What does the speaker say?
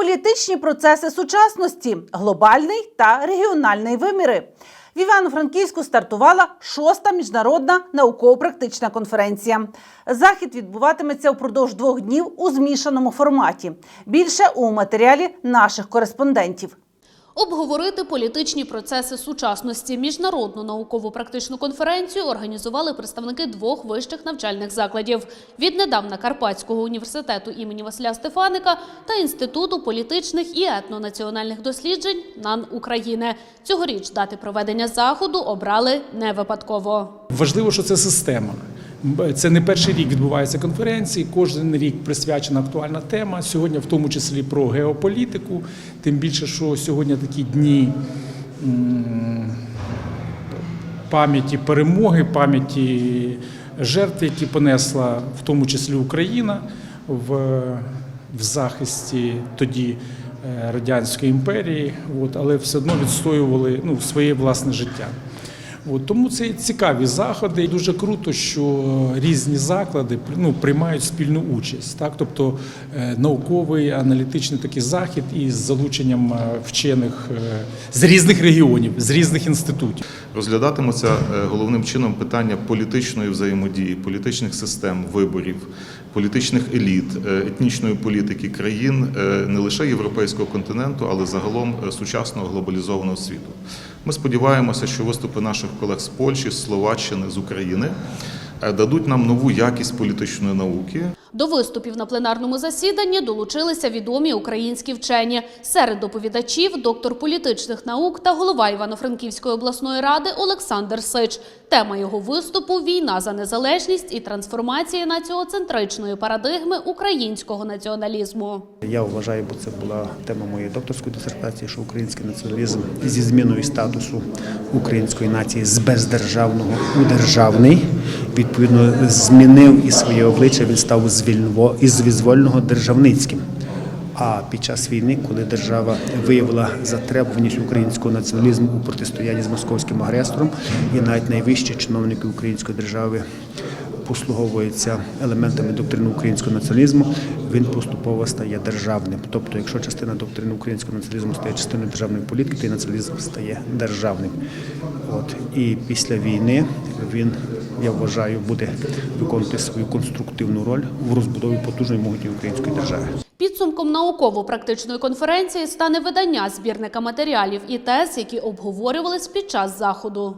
політичні процеси сучасності, глобальний та регіональний виміри. В Івано-Франківську стартувала шоста міжнародна науково-практична конференція. Захід відбуватиметься впродовж двох днів у змішаному форматі. Більше у матеріалі наших кореспондентів. Обговорити політичні процеси сучасності міжнародну науково-практичну конференцію організували представники двох вищих навчальних закладів віднедавна Карпатського університету імені Василя Стефаника та Інституту політичних і етнонаціональних досліджень НАН України. Цьогоріч дати проведення заходу обрали не випадково. Важливо, що це система. Це не перший рік відбуваються конференції. Кожен рік присвячена актуальна тема. Сьогодні, в тому числі, про геополітику. Тим більше, що сьогодні такі дні пам'яті перемоги, пам'яті жертв, які понесла в тому числі Україна в, в захисті тоді е, Радянської імперії, от, але все одно відстоювали ну, своє власне життя. От, тому це цікаві заходи. І дуже круто, що різні заклади ну, приймають спільну участь. Так? Тобто е, науковий, аналітичний такий захід із залученням е, вчених е, з різних регіонів, з різних інститутів. Розглядатимуться е, головним чином питання політичної взаємодії, політичних систем виборів, політичних еліт, е, етнічної політики країн е, не лише європейського континенту, але загалом е, сучасного глобалізованого світу. Ми сподіваємося, що виступи наших колег з Польщі, з Словаччини, з України дадуть нам нову якість політичної науки. До виступів на пленарному засіданні долучилися відомі українські вчені. Серед доповідачів доктор політичних наук та голова Івано-Франківської обласної ради Олександр Сич. Тема його виступу війна за незалежність і трансформація націоцентричної парадигми українського націоналізму. Я вважаю, бо це була тема моєї докторської дисертації, що український націоналізм зі зміною статусу української нації з бездержавного у державний відповідно змінив і своє обличчя. Він став із визвольного державницьким. А під час війни, коли держава виявила затребуваність українського націоналізму у протистоянні з московським агресором, і навіть найвищі чиновники української держави послуговується елементами доктрини українського націоналізму, він поступово стає державним. Тобто, якщо частина доктрини українського націоналізму стає частиною державної політики, то і націоналізм стає державним. От і після війни він, я вважаю, буде виконувати свою конструктивну роль в розбудові потужної могутньої української держави. Підсумком науково-практичної конференції стане видання збірника матеріалів і тез, які обговорювались під час заходу.